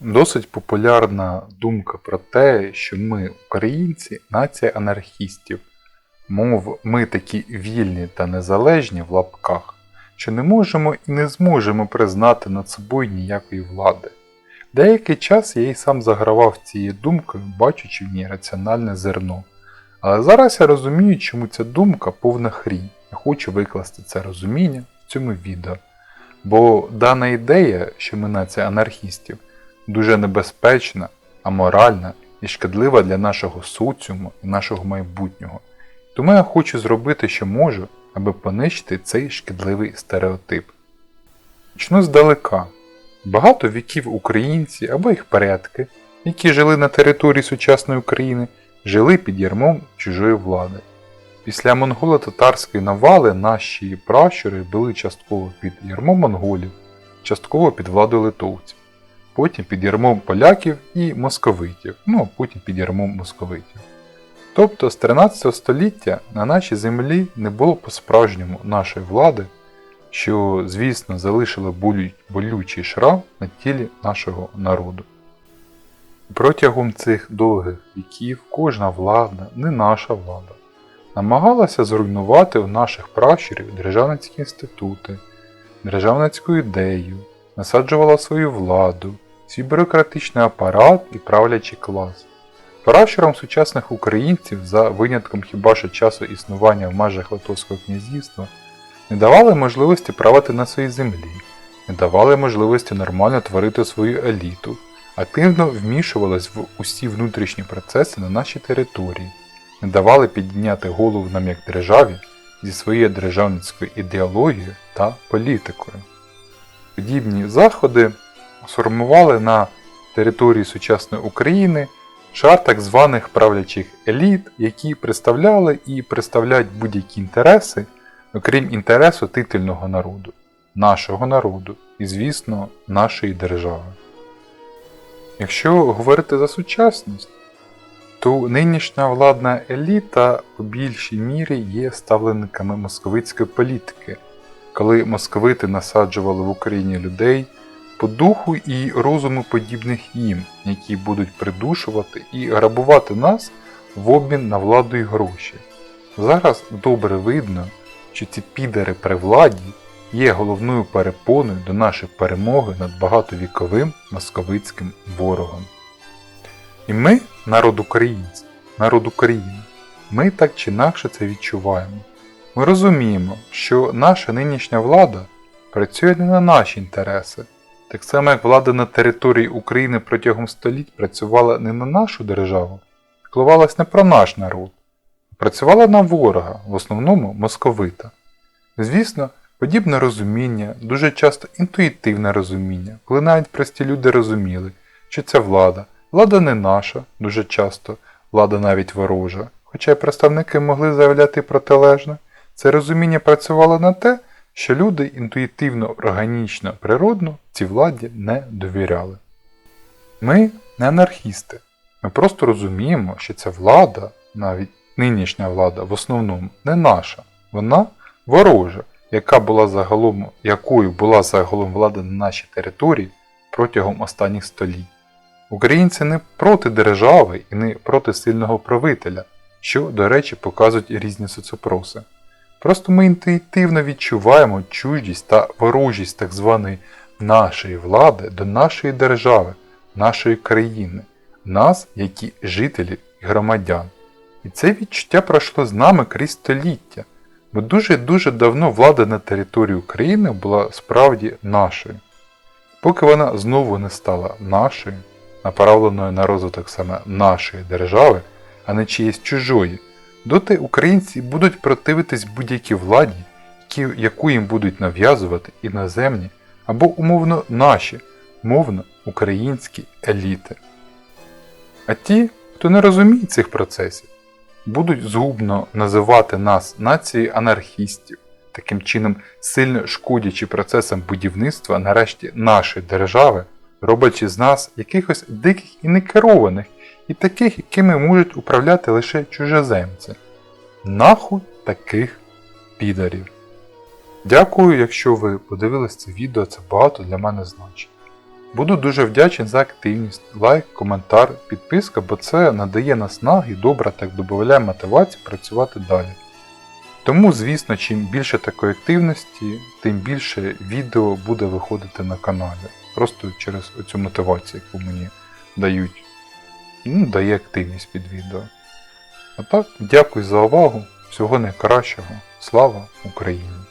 Досить популярна думка про те, що ми, українці, нація анархістів, мов ми такі вільні та незалежні в лапках, що не можемо і не зможемо признати над собою ніякої влади. Деякий час я й сам загравав цією думкою, бачучи в ній раціональне зерно. Але зараз я розумію, чому ця думка повна хрінь. Я хочу викласти це розуміння в цьому відео. Бо дана ідея, що ми нація анархістів, дуже небезпечна, аморальна і шкідлива для нашого соціуму і нашого майбутнього. Тому я хочу зробити, що можу, аби понищити цей шкідливий стереотип. Почну здалека. Багато віків українці або їх предки, які жили на території сучасної України, жили під ярмом чужої влади. Після монголо-татарської навали наші пращури були частково під ярмом монголів, частково під владою литовців, потім під ярмом поляків і московитів, ну потім під ярмом московитів. Тобто з 13 століття на нашій землі не було по-справжньому нашої влади, що, звісно, залишило болючий шрам на тілі нашого народу. Протягом цих довгих віків кожна влада, не наша влада, намагалася зруйнувати в наших пращурів державницькі інститути, державницьку ідею, насаджувала свою владу, свій бюрократичний апарат і правлячий клас. Пращурам сучасних українців, за винятком хіба що часу існування в межах Литовського князівства, не давали можливості правити на своїй землі, не давали можливості нормально творити свою еліту, активно вмішувались в усі внутрішні процеси на нашій території, не давали підняти голову нам як державі зі своєю державницькою ідеологією та політикою. Подібні заходи сформували на території сучасної України шар так званих правлячих еліт, які представляли і представляють будь-які інтереси, окрім інтересу титульного народу, нашого народу і, звісно, нашої держави. Якщо говорити за сучасність, то нинішня владна еліта у більшій мірі є ставленниками московицької політики, коли московити насаджували в Україні людей по духу і розуму подібних їм, які будуть придушувати і грабувати нас в обмін на владу і гроші. Зараз добре видно, що ці підари при владі є головною перепоною до нашої перемоги над багатовіковим московицьким ворогом. І ми, народ українців, народ України, ми так чи інакше це відчуваємо. Ми розуміємо, що наша нинішня влада працює не на наші інтереси, так само як влада на території України протягом століть працювала не на нашу державу, піклувалась не про наш народ, а працювала на ворога, в основному московита. Звісно, подібне розуміння, дуже часто інтуїтивне розуміння, коли навіть прості люди розуміли, що це влада, влада не наша, дуже часто, влада навіть ворожа, хоча й представники могли заявляти протилежне, це розуміння працювало на те, що люди інтуїтивно, органічно, природно цій владі не довіряли. Ми не анархісти. Ми просто розуміємо, що ця влада, навіть нинішня влада, в основному не наша, вона ворожа, яка була загалом, якою була загалом влада на нашій території протягом останніх століть. Українці не проти держави і не проти сильного правителя, що, до речі, показують різні соцопроси. Просто ми інтуїтивно відчуваємо чуждість та ворожість так званої нашої влади до нашої держави, нашої країни, нас, як і жителів і громадян. І це відчуття пройшло з нами крізь століття, бо дуже-дуже давно влада на території України була справді нашою. Поки вона знову не стала нашою, направленою на розвиток саме нашої держави, а не чиєсь чужої, доти українці будуть противитись будь-якій владі, яку їм будуть нав'язувати іноземні або умовно наші, мовно українські еліти. А ті, хто не розуміє цих процесів, будуть згубно називати нас нацією анархістів, таким чином сильно шкодячи процесам будівництва нарешті нашої держави, роблячи з нас якихось диких і некерованих, і таких, якими можуть управляти лише чужеземці. Нахуй таких підарів. Дякую, якщо ви подивились це відео, це багато для мене значить. Буду дуже вдячний за активність, лайк, коментар, підписка, бо це надає наснаги і добре так додає мотивації працювати далі. Тому, звісно, чим більше такої активності, тим більше відео буде виходити на каналі. Просто через оцю мотивацію, яку мені дають. Ну, дає активність під відео. А так, дякую за увагу. Всього найкращого. Слава Україні!